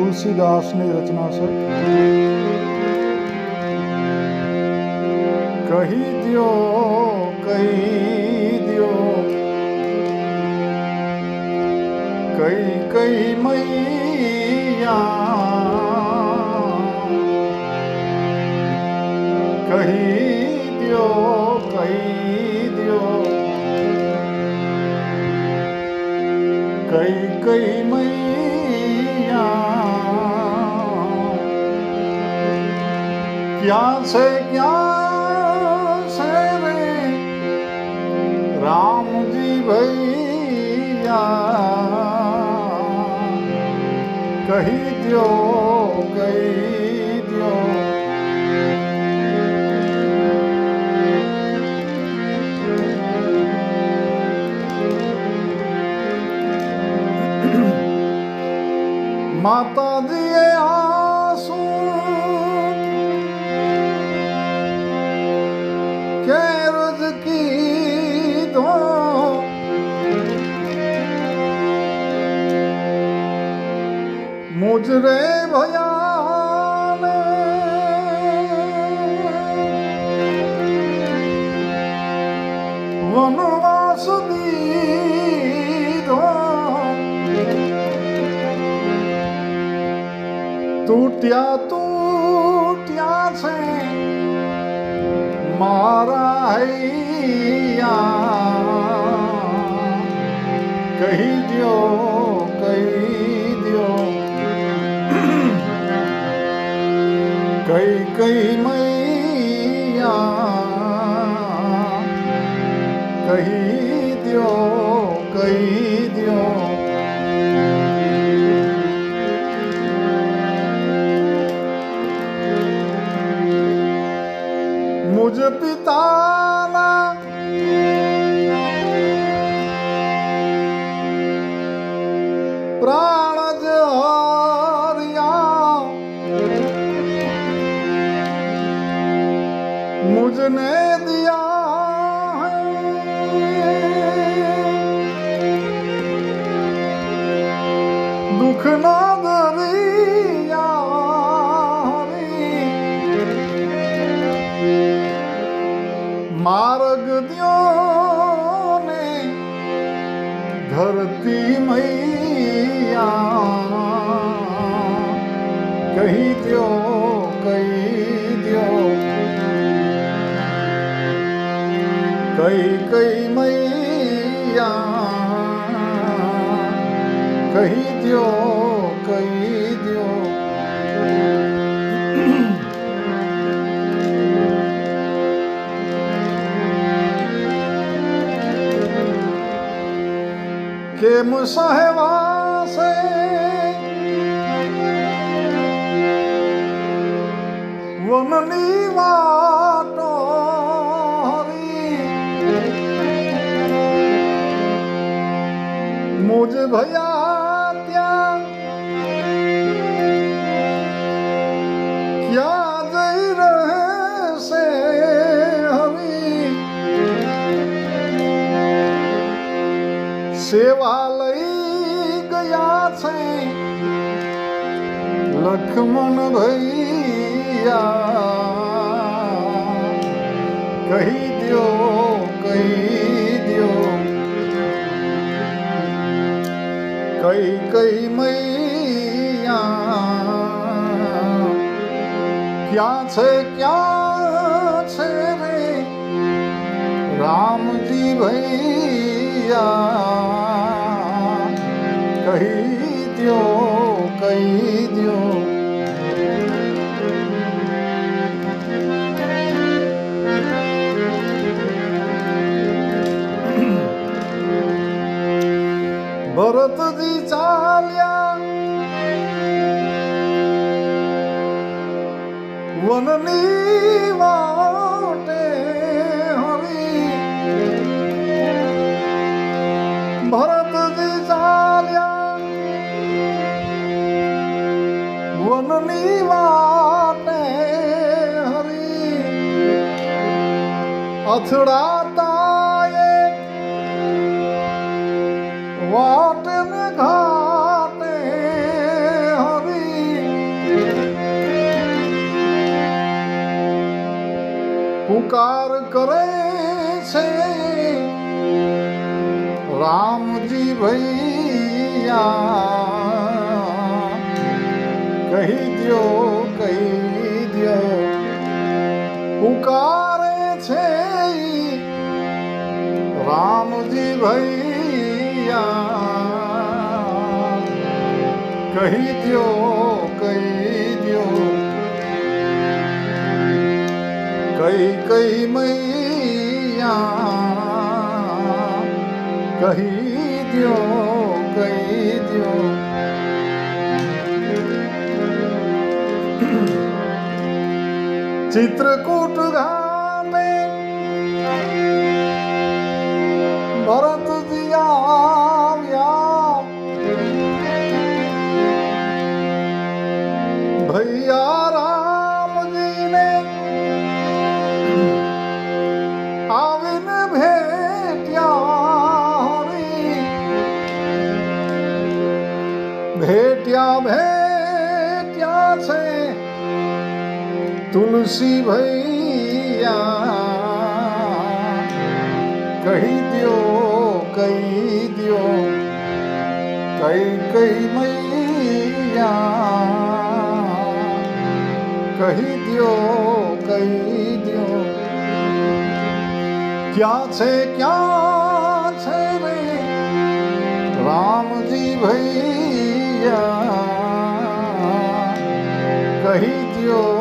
તુલસીદાસની રચના છે કહી દો કહી દો કઈ કઈ મૈયા. કહી દો કહી દો કઈ કઈ મૈયા ક્યાં છે ક્યાં છે રે. રામજી ભૈયા કહી દો કહી દ્યો. મુજરે ભયા વનવાસ દીધો. તૂટ્યા તૂટ્યા છે મારા હૈયા. કહી દો કહી કઈ કઈ મૈયા કહી દો કહી દો મુજ દિયા હૈ દુઃખ ના દરિયા હરી માર્ગ દ્યો ને ધરતી મૈયા કહી દ્યો કઈ કઈ મૈયા કહી દો કહી દો કેમ સહેવાસે? વનની વાટો મુજ ભયા ત્યાં. ક્યાં જઈ રહેશે હરી? સેવા લઈ ગયા છે. લક્ષ્મણ ભૈયા. કહી દો કહી કઈ કઈ મૈયા. ક્યાં છે ક્યાં છે રે રામજી ભૈયા? કહી દો કહી દ્યો. વનની વાટે હરી. ભરતજી ચાલ્યા. વનની વાટે હરી. અથડાતા એક પુકાર કરે છે રામજી ભૈયા કહી દો કહી દો પુકારે છે રામજી ભૈયા કહી દો કહી કઈ કઈ મૈયા કહી દો કહી દો ચિત્રકૂટ ગામે ભરત આવ્યા. ભૈયા ભેટ્યા ભેટ્યા છે. તુલસી ભૈયા કહી દો કહી દો કઈ કઈ મૈયા, કહી દો કહી દો ક્યાં છે ક્યાં છે રે? રામજી ભૈયા કહી દ્યો